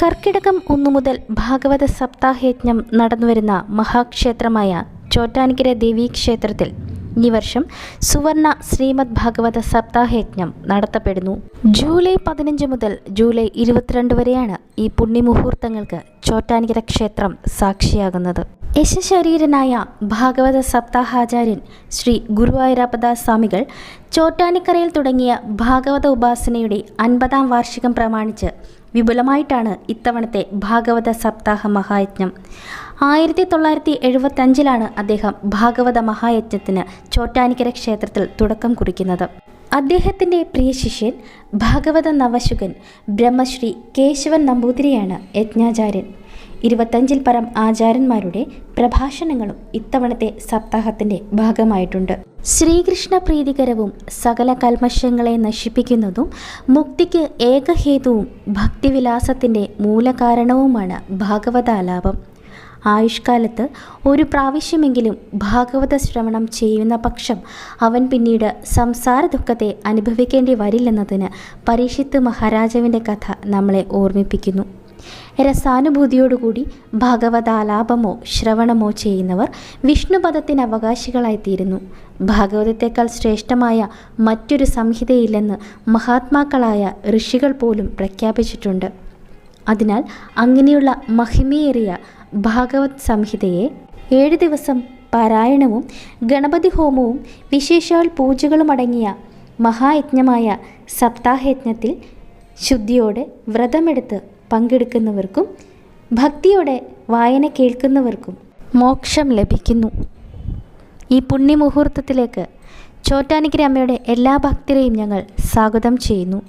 കർക്കിടകം ഒന്നു മുതൽ ഭാഗവത സപ്താഹയജ്ഞം നടന്നുവരുന്ന മഹാക്ഷേത്രമായ ചോറ്റാനിക്കര ദേവീക്ഷേത്രത്തിൽ ഈ വർഷം സുവർണ ശ്രീമദ് ഭാഗവത സപ്താഹയജ്ഞം നടത്തപ്പെടുന്നു. ജൂലൈ പതിനഞ്ച് മുതൽ ജൂലൈ ഇരുപത്തിരണ്ട് വരെയാണ് ഈ പുണ്യമുഹൂർത്തങ്ങൾക്ക് ചോറ്റാനിക്കര ക്ഷേത്രം സാക്ഷിയാകുന്നത്. യശശരീരനായ ഭാഗവത സപ്താഹാചാര്യൻ ശ്രീ ഗുരുവായൂരപ്പദ സ്വാമികൾ ചോറ്റാനിക്കരയിൽ തുടങ്ങിയ ഭാഗവത ഉപാസനയുടെ അൻപതാം വാർഷികം പ്രമാണിച്ച് വിപുലമായിട്ടാണ് ഇത്തവണത്തെ ഭാഗവത സപ്താഹ മഹായജ്ഞം. ആയിരത്തി തൊള്ളായിരത്തി എഴുപത്തഞ്ചിലാണ് അദ്ദേഹം ഭാഗവത മഹായജ്ഞത്തിന് ചോറ്റാനിക്കര ക്ഷേത്രത്തിൽ തുടക്കം കുറിക്കുന്നത്. അദ്ദേഹത്തിന്റെ പ്രിയ ശിഷ്യൻ ഭാഗവത നവശുകൻ ബ്രഹ്മശ്രീ കേശവൻ നമ്പൂതിരിയാണ് യജ്ഞാചാര്യൻ. ഇരുപത്തഞ്ചിൽ പരം ആചാര്യന്മാരുടെ പ്രഭാഷണങ്ങളും ഇത്തവണത്തെ സപ്താഹത്തിന്റെ ഭാഗമായിട്ടുണ്ട്. ശ്രീകൃഷ്ണ പ്രീതികരവും സകല കൽമശങ്ങളെ നശിപ്പിക്കുന്നതും മുക്തിക്ക് ഏകഹേതുവും ഭക്തിവിലാസത്തിന്റെ മൂലകാരണവുമാണ് ഭാഗവതാലാപം. ആയുഷ്കാലത്ത് ഒരു പ്രാവശ്യമെങ്കിലും ഭാഗവത ശ്രവണം ചെയ്യുന്ന പക്ഷം അവൻ പിന്നീട് സംസാര ദുഃഖത്തെ അനുഭവിക്കേണ്ടി വരില്ലെന്നതിന് പരീക്ഷിത്ത് മഹാരാജാവിന്റെ കഥ നമ്മളെ ഓർമ്മിപ്പിക്കുന്നു. രസാനുഭൂതിയോടുകൂടി ഭാഗവതാലാപമോ ശ്രവണമോ ചെയ്യുന്നവർ വിഷ്ണുപദത്തിന് അവകാശികളായിത്തീരുന്നു ഭാഗവതത്തെക്കാൾ ശ്രേഷ്ഠമായ മറ്റൊരു സംഹിതയില്ലെന്ന് മഹാത്മാക്കളായ ഋഷികൾ പോലും പ്രഖ്യാപിച്ചിട്ടുണ്ട്. അതിനാൽ അങ്ങനെയുള്ള മഹിമയേറിയ ഭാഗവത് സംഹിതയെ ഏഴ് ദിവസം പാരായണവും ഗണപതി ഹോമവും വിശേഷാൽ പൂജകളും അടങ്ങിയ മഹായജ്ഞമായ സപ്താഹയജ്ഞത്തിൽ ശുദ്ധിയോടെ വ്രതമെടുത്ത് പങ്കെടുക്കുന്നവർക്കും ഭക്തിയോടെ വായന കേൾക്കുന്നവർക്കും മോക്ഷം ലഭിക്കുന്നു. ഈ പുണ്യമുഹൂർത്തത്തിലേക്ക് ചോറ്റാനിക്കര അമ്മയുടെ എല്ലാ ഭക്തരെയും ഞങ്ങൾ സ്വാഗതം ചെയ്യുന്നു.